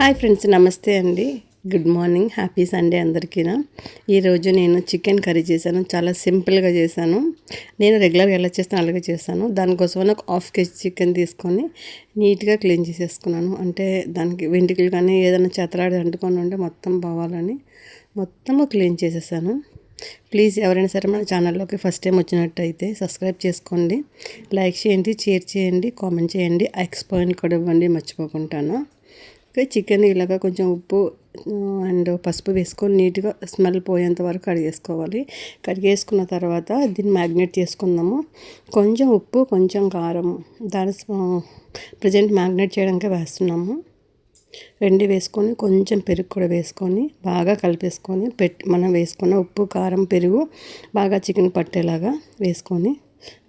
Hi friends నమస్తే అండి. Good morning happy Sunday అందరికీనా ఈరోజు నేను చికెన్ కర్రీ చేశాను చాలా సింపుల్గా చేశాను. నేను రెగ్యులర్గా ఎలా చేస్తాను అలాగే చేస్తాను. దానికోసం ఒక హాఫ్ కేజీ చికెన్ తీసుకొని నీట్గా క్లీన్ చేసేసుకున్నాను. అంటే దానికి వెంటికలు కానీ ఏదైనా చెత్తలాడి అంటుకొని ఉంటే మొత్తం పోవాలని మొత్తము క్లీన్ చేసేసాను. ప్లీజ్ ఎవరైనా సరే మన ఛానల్లోకి ఫస్ట్ టైం వచ్చినట్టయితే సబ్స్క్రైబ్ చేసుకోండి. లైక్ చేయండి షేర్ చేయండి కామెంట్ చేయండి. ఎక్స్ పాయింట్ కూడా ఇవ్వండి మర్చిపోకుంటాను చికెన్ ఇలాగా కొంచెం ఉప్పు అండ్ పసుపు వేసుకొని నీట్గా స్మెల్ పోయేంత వరకు కడిగేసుకోవాలి. కడిగేసుకున్న తర్వాత దీన్ని మ్యాగ్నేట్ చేసుకుందాము. కొంచెం ఉప్పు కొంచెం కారం దాని ప్రజెంట్ మ్యాగ్నేట్ చేయడానికి వేస్తున్నాము. రెండు వేసుకొని కొంచెం పెరుగు కూడా వేసుకొని బాగా కలిపేసుకొని పెట్టి మనం వేసుకున్న ఉప్పు కారం పెరుగు బాగా చికెన్ పట్టేలాగా వేసుకొని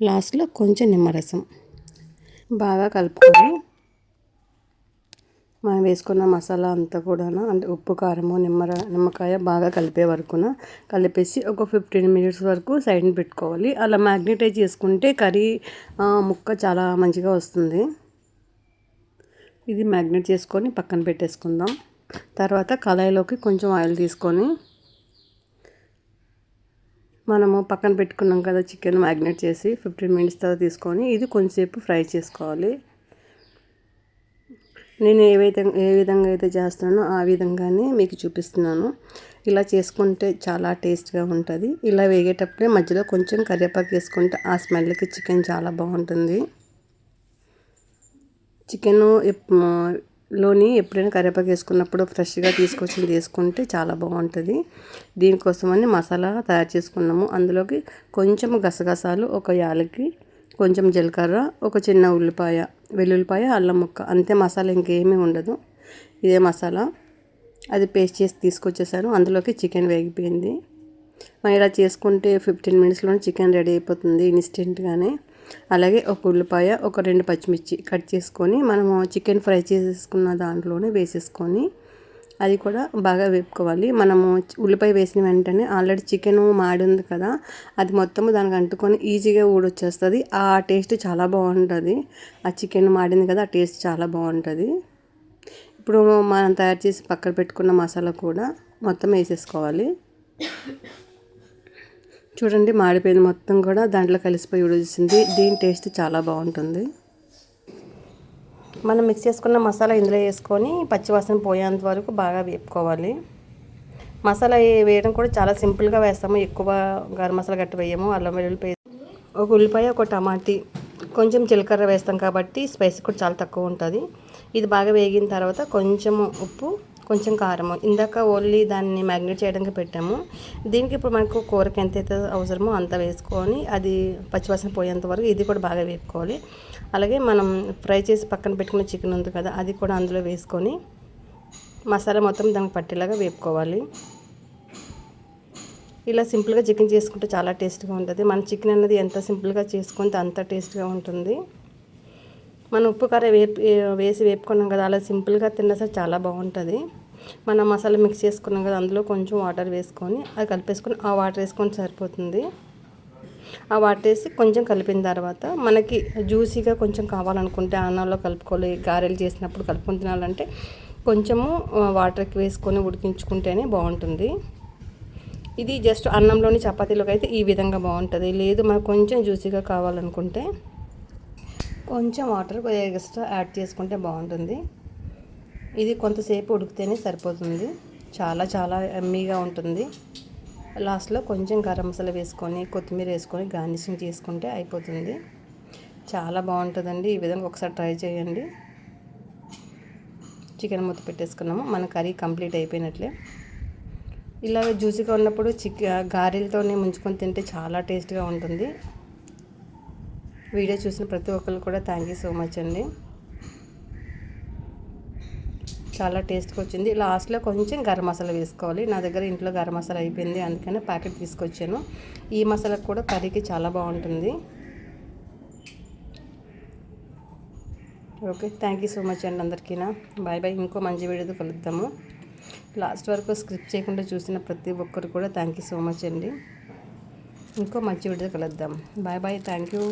లాస్ట్లో కొంచెం నిమ్మరసం బాగా కలుపుకొని మనం వేసుకున్న మసాలా అంతా కూడా అంటే ఉప్పు కారము నిమ్మర నిమ్మకాయ బాగా కలిపే వరకున కలిపేసి ఒక ఫిఫ్టీన్ మినిట్స్ వరకు సైడ్ని పెట్టుకోవాలి. అలా మ్యాగ్నెటైజ్ చేసుకుంటే కర్రీ ముక్క చాలా మంచిగా వస్తుంది. ఇది మ్యాగ్నెట్ చేసుకొని పక్కన పెట్టేసుకుందాం. తర్వాత కళాయిలోకి కొంచెం ఆయిల్ తీసుకొని మనము పక్కన పెట్టుకున్నాం కదా చికెన్ మ్యాగ్నెట్ చేసి ఫిఫ్టీన్ మినిట్స్ తర్వాత తీసుకొని ఇది కొంచెంసేపు ఫ్రై చేసుకోవాలి. నేను ఏ విధంగా ఏ విధంగా అయితే చేస్తున్నానో ఆ విధంగానే మీకు చూపిస్తున్నాను. ఇలా చేసుకుంటే చాలా టేస్ట్గా ఉంటుంది. ఇలా వేగేటప్పుడే మధ్యలో కొంచెం కరివేపాకు వేసుకుంటే ఆ స్మెల్కి చికెన్ చాలా బాగుంటుంది. చికెన్లోని ఎప్పుడైనా కరివేపాకు వేసుకున్నప్పుడు ఫ్రెష్గా తీసుకొచ్చి తీసుకుంటే చాలా బాగుంటుంది. దీనికోసమని మసాలా తయారు చేసుకున్నాము. అందులోకి కొంచెం గసగసాలు ఒక యాలకి కొంచెం జీలకర్ర ఒక చిన్న ఉల్లిపాయ వెల్లుల్లిపాయ అల్లం ముక్క. అంతే మసాలా ఇంకేమీ ఉండదు. ఇదే మసాలా. అది పేస్ట్ చేసి తీసుకొచ్చేసాను. అందులోకి చికెన్ వేగిపోయింది. మనం ఇలా చేసుకుంటే ఫిఫ్టీన్ మినిట్స్లోనే చికెన్ రెడీ అయిపోతుంది ఇన్స్టెంట్గానే. అలాగే ఒక ఉల్లిపాయ ఒక రెండు పచ్చిమిర్చి కట్ చేసుకొని మనము చికెన్ ఫ్రై చేసేసుకున్న దాంట్లోనే వేసేసుకొని అది కూడా బాగా వేపుకోవాలి. మనము ఉల్లిపాయ వేసిన వెంటనే ఆల్రెడీ చికెన్ మాడి ఉంది కదా అది మొత్తం దానికి అంటుకొని ఈజీగా ఊడొచ్చేస్తుంది. ఆ టేస్ట్ చాలా బాగుంటుంది. ఆ చికెన్ మాడింది కదా ఆ టేస్ట్ చాలా బాగుంటుంది. ఇప్పుడు మనం తయారు చేసి పక్కన పెట్టుకున్న మసాలా కూడా మొత్తం వేసేసుకోవాలి. చూడండి మాడిపోయింది మొత్తం కూడా. దాంట్లో కలిసిపోయి ఉడిచింది దీని టేస్ట్ చాలా బాగుంటుంది. మనం మిక్స్ చేసుకున్న మసాలా ఇందులో వేసుకొని పచ్చివాసన పోయేంత వరకు బాగా వేపుకోవాలి. మసాలా వేయడం కూడా చాలా సింపుల్గా వేస్తాము. ఎక్కువ గరం మసాలా గట్టి వేయము అల్లం వెల్లుల్లి ఒక ఉల్లిపాయ ఒక టమాటీ కొంచెం జీలకర్ర వేస్తాం కాబట్టి స్పైసీ కూడా చాలా తక్కువ ఉంటుంది. ఇది బాగా వేగిన తర్వాత కొంచెం ఉప్పు కొంచెం కారము. ఇందాక ఓన్లీ దాన్ని మ్యాగ్నేట్ చేయడానికి పెట్టాము. దీనికి ఇప్పుడు మనకు కూరకి ఎంతైతే అవసరమో అంత వేసుకొని అది పచ్చివాసన పోయేంత వరకు ఇది కూడా బాగా వేపుకోవాలి. అలాగే మనం ఫ్రై చేసి పక్కన పెట్టుకున్న చికెన్ ఉంది కదా అది కూడా అందులో వేసుకొని మసాలా మొత్తం దానికి పట్టేలాగా వేపుకోవాలి. ఇలా సింపుల్గా చికెన్ చేసుకుంటే చాలా టేస్ట్గా ఉంటుంది. మన చికెన్ అనేది ఎంత సింపుల్గా చేసుకుంటే అంత టేస్ట్గా ఉంటుంది. మనం ఉప్పు కారం వేపి వేసి వేపుకున్నాం కదా అలా సింపుల్గా తిన్నా సరే చాలా బాగుంటుంది. మనం మసాలా మిక్స్ చేసుకున్నాం కదా అందులో కొంచెం వాటర్ వేసుకొని అది కలిపేసుకొని ఆ వాటర్ వేసుకొని సరిపోతుంది. ఆ వాటర్ వేసి కొంచెం కలిపిన తర్వాత మనకి జ్యూసీగా కొంచెం కావాలనుకుంటే అన్నంలో కలుపుకోవాలి గారెలు చేసినప్పుడు కలుపుకొని తినాలంటే కొంచెము వాటర్కి వేసుకొని ఉడికించుకుంటేనే బాగుంటుంది. ఇది జస్ట్ అన్నంలోని చపాతీలోకి అయితే ఈ విధంగా బాగుంటుంది. లేదు మనకు కొంచెం జ్యూసీగా కావాలనుకుంటే కొంచెం వాటర్ ఎక్స్ట్రా యాడ్ చేసుకుంటే బాగుంటుంది. ఇది కొంతసేపు ఉడికితేనే సరిపోతుంది. చాలా చాలా ఎమ్మీగా ఉంటుంది. లాస్ట్లో కొంచెం గరం మసాలా వేసుకొని కొత్తిమీర వేసుకొని గార్నిషింగ్ చేసుకుంటే అయిపోతుంది. చాలా బాగుంటుందండి. ఈ విధంగా ఒకసారి ట్రై చేయండి. చికెన్ మూత పెట్టేసుకున్నాము. మన కర్రీ కంప్లీట్ అయిపోయినట్లే. ఇలాగ జ్యూసీగా ఉన్నప్పుడు చిక్ గారెలతోనే ముంచుకొని తింటే చాలా టేస్ట్గా ఉంటుంది. వీడియో చూసిన ప్రతి ఒక్కరు కూడా థ్యాంక్ యూ సో మచ్ అండి. చాలా టేస్ట్గా వచ్చింది లాస్ట్లో కొంచెం గరం మసాలా వేసుకోవాలి. నా దగ్గర ఇంట్లో గరం మసాలా అయిపోయింది. అందుకనే ప్యాకెట్ తీసుకొచ్చాను. ఈ మసాలా కూడా కర్రీకి చాలా బాగుంటుంది. Okay thank you so much అండి అందరికీనా బాయ్ బాయ్ ఇంకో మంచి వీడియోతో కలుద్దాము. లాస్ట్ వరకు స్క్రిప్ట్ చేయకుండా చూసిన ప్రతి ఒక్కరు కూడా థ్యాంక్ యూ సో మచ్ అండి. ఇంకో మంచి వీడియోతో కలుద్దాం. Bye bye thank you.